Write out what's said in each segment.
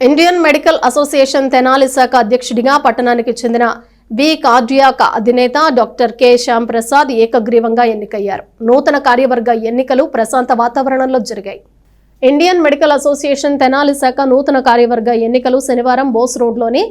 Indian medical association Tenali శాఖ అధ్యక్షుడిగా పట్టణానికి చెందిన బి కార్డియాక్ అధినేత డాక్టర్ కె శ్యామ్ ప్రసాద్ ఏకగ్రీవంగా ఎన్నికయ్యారు. నూతన కార్యవర్గ ఎన్నికలు ప్రశాంత వాతావరణంలో జరిగాయి. ఇండియన్ మెడికల్ అసోసియేషన్ తెనాలి శాఖ నూతన కార్యవర్గ ఎన్నికలు శనివారం బోస్ రోడ్లోని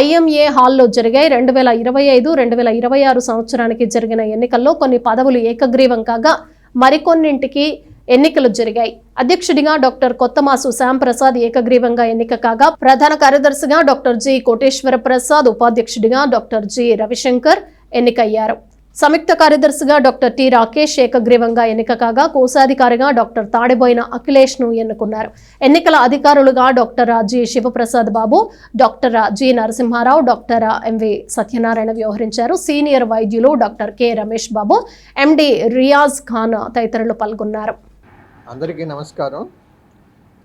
ఐఎంఏ హాల్లో జరిగాయి. రెండు వేల ఇరవై ఐదు రెండు వేల ఇరవై ఆరు సంవత్సరానికి జరిగిన ఎన్నికల్లో కొన్ని పదవులు ఏకగ్రీవం కాగా మరికొన్నింటికి ఎన్నికలు జరిగాయి. అధ్యక్షుడిగా డాక్టర్ కొత్తమాసు శ్యామ్ ప్రసాద్ ఏకగ్రీవంగా ఎన్నిక కాగా ప్రధాన కార్యదర్శిగా డాక్టర్ జి కోటేశ్వర ప్రసాద్ ఉపాధ్యక్షుడిగా డాక్టర్ జి రవిశంకర్ ఎన్నికయ్యారు. సంయుక్త కార్యదర్శిగా డాక్టర్ టి రాకేష్ ఏకగ్రీవంగా ఎన్నిక కాగా కోశాధికారిగా డాక్టర్ తాడిబోయిన అఖిలేష్ను ఎన్నుకున్నారు. ఎన్నికల అధికారులుగా doctor G Sivaprasad Babu doctor G Narasimharao doctor M V Satyanarayana వ్యవహరించారు. సీనియర్ వైద్యులు doctor K Ramesh Babu M D Riyaz Khan తదితరులు పాల్గొన్నారు. అందరికీ నమస్కారం.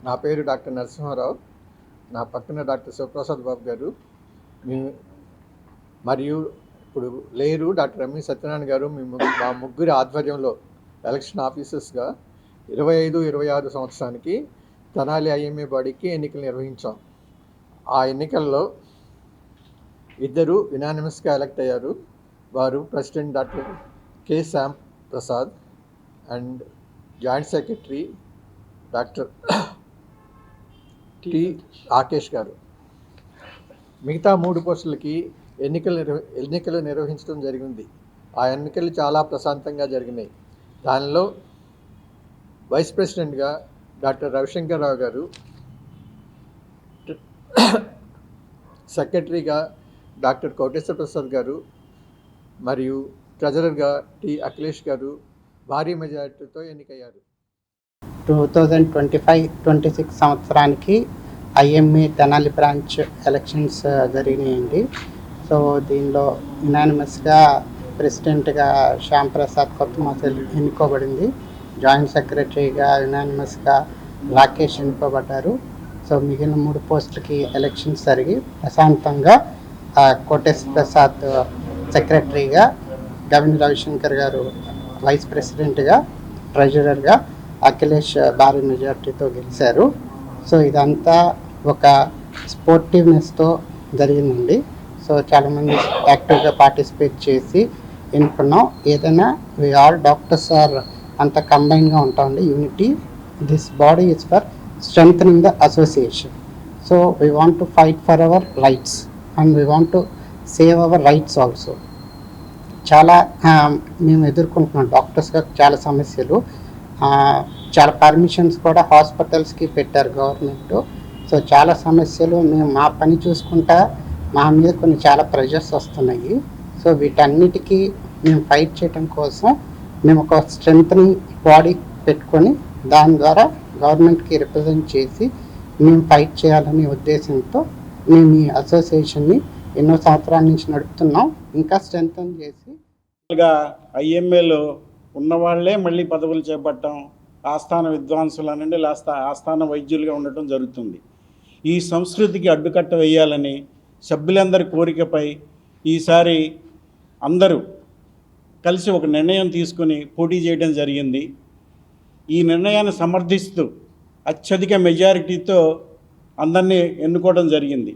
నా పేరు డాక్టర్ నరసింహారావు. నా పక్కన డాక్టర్ శివప్రసాద్ బాబు గారు. మరియు ఇప్పుడు లేరు డాక్టర్ ఎంఈ సత్యనారాయణ గారు. మీ మా ముగ్గురి ఆధ్వర్యంలో ఎలక్షన్ ఆఫీసర్స్గా ఇరవై ఐదు ఇరవై ఆరు సంవత్సరానికి తెనాలి ఐఎంఏ బాడీకి ఎన్నికలు నిర్వహించాం. ఆ ఎన్నికల్లో ఇద్దరు యునానిమస్గా ఎలక్ట్ అయ్యారు. వారు president doctor K. Shyam Prasad and joint secretary doctor T Rakesh garu. మిగతా మూడు పోస్టులకి ఎన్నికలు నిర్వ ఎన్నికలు నిర్వహించడం జరిగింది. ఆ ఎన్నికలు చాలా ప్రశాంతంగా జరిగినాయి. దానిలో వైస్ ప్రెసిడెంట్గా డాక్టర్ రవిశంకర్ రావు గారు సెక్రటరీగా డాక్టర్ కోటేశ్వర ప్రసాద్ గారు మరియు ట్రెజరర్గా టి అఖిలేష్ గారు భారీ మెజారిటీతో ఎన్నికయ్యారు. Two thousand twenty five twenty six సంవత్సరానికి I M A Tenali branch elections జరిగినాయండి. So దీనిలో యునానిమస్గా ప్రెసిడెంట్గా శ్యామ్ ప్రసాద్ కొత్త మాసల్ ఎన్నుకోబడింది. జాయింట్ సెక్రటరీగా యునానిమస్గా రాకేష్ ఎన్నుకోబడ్డారు. సో మిగిలిన మూడు పోస్టులకి ఎలక్షన్స్ జరిగి ప్రశాంతంగా కోటేశ్వర కోటేశ్ ప్రసాద్ సెక్రటరీగా గవిన్ రవిశంకర్ గారు వైస్ ప్రెసిడెంట్గా ట్రెజరర్గా అఖిలేష్ భారీ మెజార్టీతో గెలిచారు. సో ఇదంతా ఒక స్పోర్టివ్నెస్తో జరిగిందండి. సో చాలామంది యాక్టివ్గా పార్టిసిపేట్ చేసి ఎన్నుకున్నాం ఏదైనా వి ఆల్ డాక్టర్స్ ఆర్ అంత కంబైన్గా ఉంటామండి unity this body is for strength the association so we want to fight for our rights and we want to save our rights also చాలా మేము ఎదుర్కొంటున్నాం డాక్టర్స్గా చాలా సమస్యలు. చాలా పర్మిషన్స్ కూడా హాస్పిటల్స్కి పెట్టారు గవర్నమెంట్ సో చాలా సమస్యలు మేము మా పని చూసుకుంటా మా మీద కొన్ని చాలా ప్రెషర్స్ వస్తున్నాయి. సో వీటన్నిటికీ మేము ఫైట్ చేయడం కోసం మేము ఒక స్ట్రెంత్ని బాడీ పెట్టుకొని దాని ద్వారా గవర్నమెంట్కి రిప్రజెంట్ చేసి మేము ఫైట్ చేయాలనే ఉద్దేశంతో మేము ఈ అసోసియేషన్ని ఎన్నో సంవత్సరాల నుంచి నడుపుతున్నాం. ఇంకా స్ట్రెంగ్తన్ చేసి ఐఎంఏలో ఉన్నవాళ్ళే మళ్ళీ పదవులు చేపట్టడం ఆస్థాన విద్వాంసులు అనండి లేస్తా ఆస్థాన వైద్యులుగా ఉండటం జరుగుతుంది. ఈ సంస్కృతికి అడ్డుకట్ట వేయాలని సభ్యులందరి కోరికపై ఈసారి అందరూ కలిసి ఒక నిర్ణయం తీసుకుని పోటీ చేయడం జరిగింది. ఈ నిర్ణయాన్ని సమర్థిస్తూ అత్యధిక మెజారిటీతో అందరినీ ఎన్నుకోవడం జరిగింది.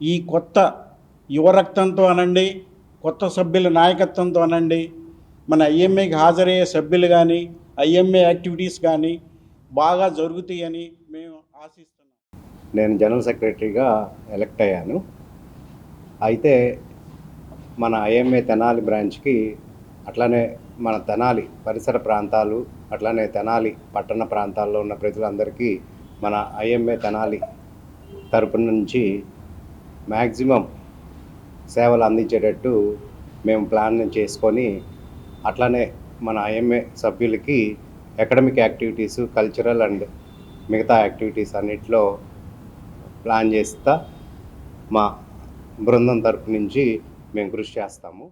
ఈ కొత్త యువరక్తంతో అనండి కొత్త సభ్యుల నాయకత్వంతో అనండి మన ఐఎంఏకి హాజరయ్యే సభ్యులు కానీ ఐఎంఏ యాక్టివిటీస్ కానీ బాగా జరుగుతాయని మేము ఆశిస్తున్నాం. నేను జనరల్ సెక్రటరీగా ఎలక్ట్ అయ్యాను. అయితే మన ఐఎంఏ తెనాలి బ్రాంచ్కి అట్లానే మన తెనాలి పరిసర ప్రాంతాలు అట్లానే తెనాలి పట్టణ ప్రాంతాల్లో ఉన్న ప్రజలందరికీ మన ఐఎంఏ తెనాలి తరపు నుంచి మ్యాక్సిమం సేవలు అందించేటట్టు మేము ప్లాన్ చేసుకొని అట్లానే మన ఐఎంఏ సభ్యులకి అకాడమిక్ యాక్టివిటీస్ కల్చరల్ అండ్ మిగతా యాక్టివిటీస్ అన్నిట్లో ప్లాన్ చేస్తా మా బృందం తరపు నుంచి మేము కృషి చేస్తాము.